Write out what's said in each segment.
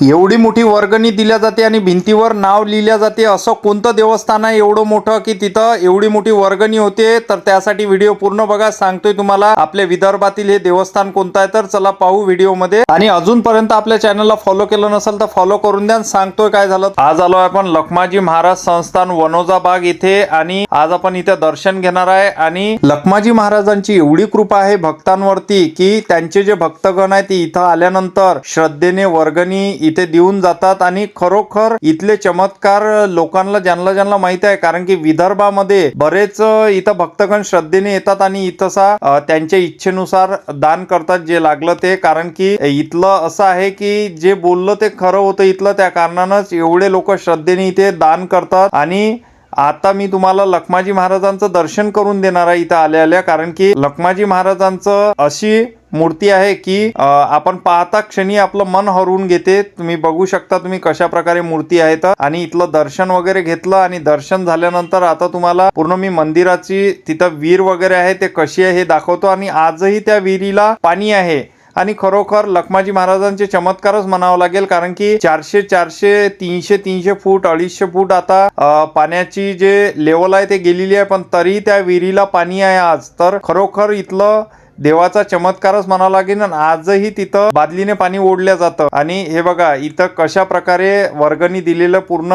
एवढी मोठी वर्गणी दिल्या जाते आणि भिंतीवर नाव लिहिल्या जाते. असं कोणतं देवस्थान आहे? एवढं मोठं की तिथं एवढी मोठी वर्गणी होते? तर त्यासाठी व्हिडिओ पूर्ण बघा. सांगतोय तुम्हाला आपल्या विदर्भातील हे देवस्थान कोणतं आहे? तर चला पाहू व्हिडिओमध्ये. आणि अजूनपर्यंत आपल्या चॅनलला फॉलो केलं नसेल तर फॉलो करून द्या. सांगतोय काय झालं? आज आलो आपण लखमाजी महाराज संस्थान वनोजा बाग इथे. आणि आज आपण इथे दर्शन घेणार आहे. आणि लखमाजी महाराजांची एवढी कृपा आहे भक्तांवरती की त्यांचे जे भक्तगण आहे ते इथं आल्यानंतर श्रद्धेने वर्गणी इथे देऊन जातात आणि खरोखर इथले चमत्कार लोकांना ज्यांना ज्यांना माहीत आहे कारण की विदर्भामध्ये बरेच इथं भक्तगण श्रद्धेने येतात आणि इथसा त्यांच्या इच्छेनुसार दान करतात जे लागलं ते. कारण की इथलं असं आहे की जे बोललं ते खरं होतं इथलं त्या कारणानंच एवढे लोक श्रद्धेने इथे दान करतात. आणि आता मी तुम्हाला लखमाजी महाराजांचं दर्शन करून देणार आहे इथं आल्या आल्या कारण की लखमाजी महाराजांचं अशी मूर्ती आहे की आपण पाहता क्षणी आपलं मन हरवून घेते. तुम्ही बघू शकता तुम्ही कशा प्रकारे मूर्ती आहेत. आणि इथलं दर्शन वगैरे घेतलं आणि दर्शन झाल्यानंतर आता तुम्हाला पूर्ण मी मंदिराची तिथं विहीर वगैरे आहे ते कशी आहे हे दाखवतो. आणि आजही त्या विहिरीला पाणी आहे. आणि खरोखर लखमाजी महाराजांचे चमत्कारच म्हणावं लागेल. कारण की चारशे चारशे तीनशे तीनशे फूट अडीचशे फूट आता पाण्याची जे लेवल आहे ते गेलेली आहे. पण तरी त्या विहिरीला पाणी आहे आज. तर खरोखर इथलं देवाचा चमत्कारच म्हणावा लागेल आणि आजही तिथं बादलीने पाणी ओढल्या जातं. आणि हे बघा इथं कशा प्रकारे वर्गणी दिलेलं पूर्ण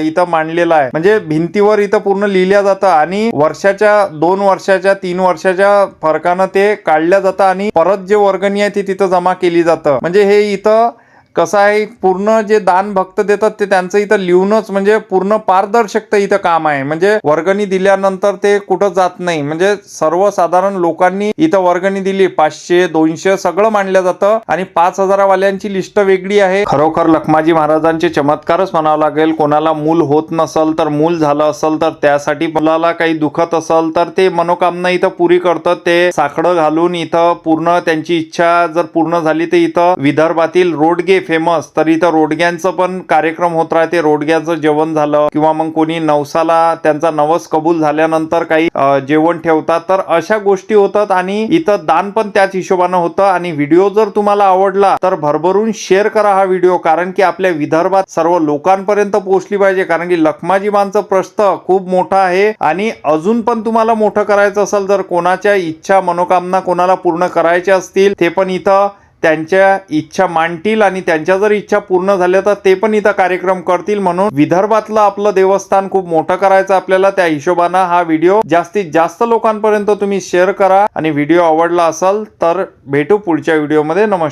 इथं मांडलेलं आहे. म्हणजे भिंतीवर इथं पूर्ण लिहिल्या जातं आणि वर्षाच्या दोन वर्षाच्या तीन वर्षाच्या फरकानं ते काढल्या जातं आणि परत जे वर्गणी आहे ती तिथं जमा केली जातं. म्हणजे हे इथं कसं आहे पूर्ण जे दान भक्त देतात ते त्यांचं इथं लिहूनच म्हणजे पूर्ण पारदर्शकता इथं काम आहे. म्हणजे वर्गणी दिल्यानंतर ते कुठं जात नाही. म्हणजे सर्वसाधारण लोकांनी इथं वर्गणी दिली पाचशे दोनशे सगळं मांडलं जातं आणि पाच हजारावाल्यांची लिस्ट वेगळी आहे. खरोखर लखमाजी महाराजांचे चमत्कारच म्हणावं लागेल. कोणाला मूल होत नसल तर मूल झालं असेल तर त्यासाठी मुलाला काही दुखत असेल तर ते मनोकामना इथं पुरी करतात. ते साकडं घालून इथं पूर्ण त्यांची इच्छा जर पूर्ण झाली तर इथं विदर्भातील रोडगे फेमस तर इथं रोडग्यांचं पण कार्यक्रम होत राहते. रोडग्याचं जेवण झालं किंवा मग कोणी नवसाला त्यांचा नवस कबूल झाल्यानंतर काही जेवण ठेवतात. तर अशा गोष्टी होतात आणि इथं दान पण त्याच हिशोबानं होतं. आणि व्हिडिओ जर तुम्हाला आवडला तर भरभरून शेअर करा हा व्हिडिओ. कारण की आपल्या विदर्भात सर्व लोकांपर्यंत पोहोचली पाहिजे. कारण की लखमाजीबांचं प्रस्त खूप मोठं आहे. आणि अजून पण तुम्हाला मोठं करायचं असेल जर कोणाच्या इच्छा मनोकामना कोणाला पूर्ण करायच्या असतील ते पण इथं त्यांच्या इच्छा मांडतील आणि त्यांच्या जर इच्छा पूर्ण झाल्या तर ते पण इथं कार्यक्रम करतील म्हणून विदर्भातलं आपलं देवस्थान खूप मोठं करायचं आपल्याला त्या हिशोबानं हा व्हिडिओ जास्तीत जास्त लोकांपर्यंत तुम्ही शेअर करा आणि व्हिडिओ आवडला असेल तर भेटू पुढच्या व्हिडिओमध्ये. नमस्कार.